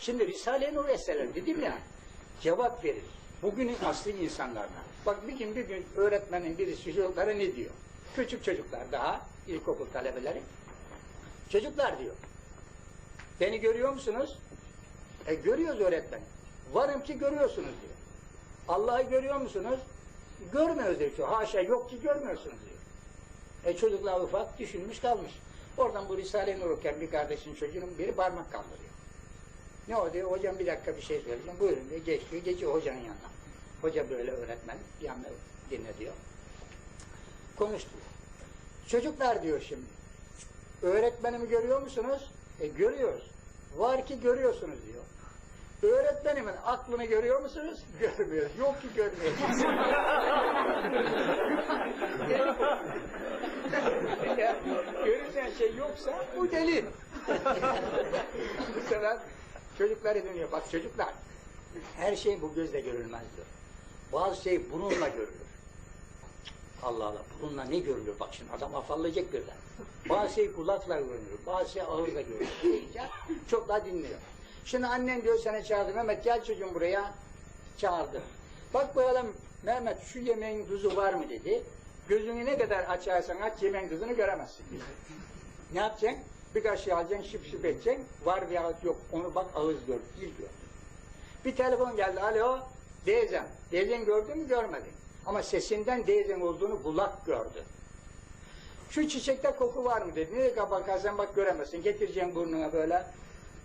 Şimdi Risale-i Nur eserleri dedim ya, cevap verir. Bugünün asli insanlarına. Bak bir gün bir gün öğretmenin birisi çocuklara ne diyor? Küçük çocuklar daha, ilkokul talebeleri. Çocuklar diyor, beni görüyor musunuz? E görüyoruz öğretmen. Varım ki görüyorsunuz diyor. Allah'ı görüyor musunuz? Görmüyoruz diyor. Haşa yok ki görmüyorsunuz diyor. E çocuklar ufak düşünmüş kalmış. Oradan bu Risale-i Nur okuyan bir kardeşin çocuğunun biri parmak kaldırıyor. Ne o diyor? Hocam bir dakika bir şey söyleyeceğim. Buyurun diyor. Geçiyor. Geçiyor hocanın yanına. Hoca böyle öğretmen yanına dinle diyor. Konuş diyor. Çocuklar diyor şimdi. Öğretmenimi görüyor musunuz? E görüyoruz. Var ki görüyorsunuz diyor. Öğretmenimin aklını görüyor musunuz? Görmüyoruz. Yok ki görmüyoruz. ya, görürsen şey yoksa bu deli. bu sefer çocukları dönüyor. Bak çocuklar her şey bu gözle görülmez diyor. Bazı şey bununla görülür. Allah Allah bununla ne görülür? Bak şimdi adam afallayacak birden. Bazı şey kulakla görülür, bazı şey ağızla. Deyince çok daha dinliyor. Şimdi annen diyor sana çağırdı Mehmet gel çocuğum buraya. Çağırdı. Bak bakalım Mehmet şu yemeğin tuzu var mı dedi. Gözünü ne kadar açarsan aç yemeğin tuzunu göremezsin. ne yapacaksın? Bir kaşığı alacaksın, şıp şıp edeceksin. Var veyahut yok. Onu bak ağız gör, dil gör. Bir telefon geldi. Alo, teyzem. Teyzen gördün mü görmedin. Ama sesinden teyzen olduğunu kulak gördü. Şu çiçekte koku var mı dedi. Nereye bakarsan bak göremezsin. Getireceğim burnuna böyle.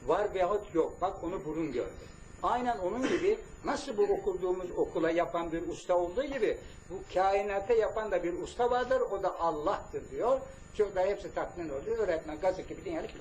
Var veyahut yok. Bak onu burun gördü. Aynen onun gibi nasıl bu okuduğumuz okula yapan bir usta olduğu gibi bu kainata yapan da bir usta vardır. O da Allah'tır diyor. Çocuklar hepsi tatmin oluyor. Öğretmen gazı gibi dinledik.